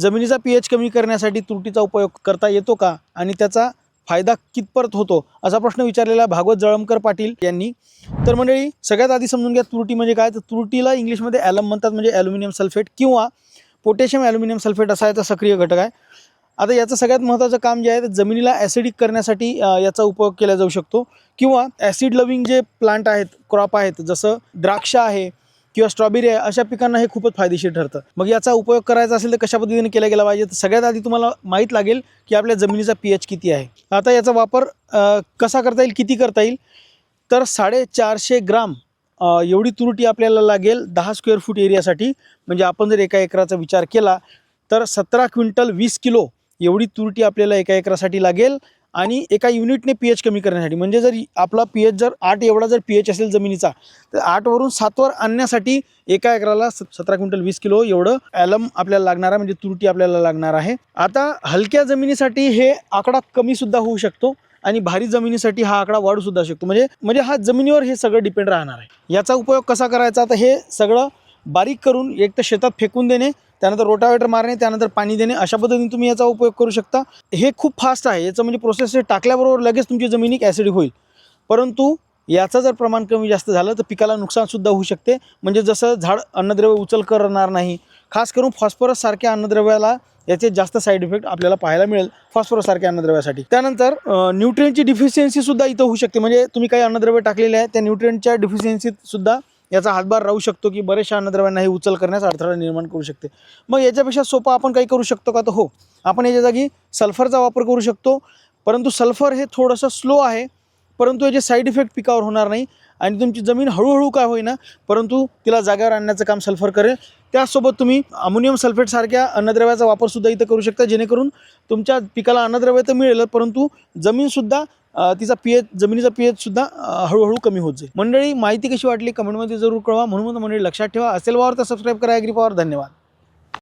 जमिनीचा P H कमी करण्यासाठी त्रुटीचा उपयोग करता येतो का? आणि त्याचा फायदा कितपत होतो? असा प्रश्न विचारलेला भागवत जळमकर पाटील यांनी. तर मंडळी सगळ्यात आधी समजून घ्या त्रुटी म्हणजे काय? तर त्रुटीला इंग्लिशमध्ये ॲलम म्हणतात म्हणजे ॲल्युमिनियम सल्फेट किंवा पोटॅशियम ॲल्युमिनियम सल्फेट असा याचा सक्रिय घटक आहे. आता याचं सगळ्यात महत्त्वाचं काम जे आहे ते जमिनीला ॲसिडिक करण्यासाठी याचा उपयोग केला जाऊ शकतो. किंवा ॲसिड लविंग जे प्लांट आहेत क्रॉप आहेत जसं द्राक्ष आहे किंवा स्ट्रॉबेरी आहे अशा पिकांना हे खूपच फायदेशीर ठरतं. मग याचा उपयोग करायचा असेल तर कशा पद्धतीने केला गेला पाहिजे? तर सगळ्यात आधी तुम्हाला माहीत लागेल की आपल्या जमिनीचा पी एच किती आहे. आता याचा वापर कसा करता येईल किती करता येईल? तर साडेचारशे ग्राम एवढी तुरटी आपल्याला लागेल दहा स्क्वेअर फूट एरियासाठी म्हणजे आपण जर एका एकराचा विचार केला तर सतरा क्विंटल वीस किलो एवढी तुरटी आपल्याला एका एकरासाठी लागेल. आणि एका युनिटने पी एच कमी करण्यासाठी. म्हणजे जर आपला पी एच जर आठ एवढा जर पी एच असेल जमिनीचा तर आठवरून सातवर आणण्यासाठी एका एकराला स- सतरा क्विंटल वीस किलो एवढं ॲलम आपल्याला लागणार आहे. म्हणजे तुरटी आपल्याला लागणार आहे. आता हलक्या जमिनीसाठी हे आकडा कमीसुद्धा होऊ शकतो आणि भारी जमिनीसाठी हा आकडा वाढू सुद्धा शकतो. म्हणजे म्हणजे हा जमिनीवर हे सगळं डिपेंड राहणार आहे. याचा उपयोग कसा करायचा? तर हे सगळं बारीक करून एक तर शेतात फेकून देणे त्यानंतर रोटावेटर मारणे त्यानंतर पाणी देणे अशा पद्धतीने तुम्ही याचा उपयोग करू शकता. हे खूप फास्ट आहे. याचं म्हणजे प्रोसेस टाकल्याबरोबर लगेच तुमची जमिनी ॲसिडिक होईल. परंतु याचं जर प्रमाण कमी जास्त झालं तर पिकाला नुकसानसुद्धा होऊ शकते. म्हणजे जसं झाड अन्नद्रव्य उचल करणार नाही खास करून फॉस्फरस सारख्या अन्नद्रव्याला याचे जास्त साईड इफेक्ट आपल्याला पाहायला मिळेल फॉस्फरस सारख्या अन्नद्रव्यासाठी. त्यानंतर न्यूट्रियनची डिफिशियन्सीसुद्धा इथं होऊ शकते. म्हणजे तुम्ही काही अन्नद्रव्य टाकलेले आहे त्या न्यूट्रियनच्या डिफिशियन्सीतसुद्धा याचा हातभार राहू शकतो की बऱ्याचशा अन्नद्रव्यांना हे उचल करण्यास अडथळा निर्माण करू शकते. मग याच्यापेक्षा सोपं आपण काही करू शकतो का? तर हो आपण याच्या जागी सल्फरचा वापर करू शकतो. परंतु सल्फर हे थोडंसं स्लो आहे. परंतु याचे साईड इफेक्ट पिकावर होणार नाही. आणि तुमची जमीन हळूहळू काय होईना परंतु तिला जागेवर आणण्याचं काम सल्फर करेल. त्यासोबत तुम्ही अमोनियम सल्फेटसारख्या अन्नद्रव्याचा वापरसुद्धा इथं करू शकता. जेणेकरून तुमच्या पिकाला अन्नद्रव्य तर मिळेल परंतु जमीनसुद्धा तिचा पी एच जमिनीचा पी एचसुद्धा हळूहळू कमी होत जाईल. मंडळी माहिती कशी वाटली कमेंटमध्ये जरूर कळवा. म्हणून मंडळी लक्षात ठेवा. असेल वावर तर सबस्क्राईब करा. ॲग्री पॉवर धन्यवाद.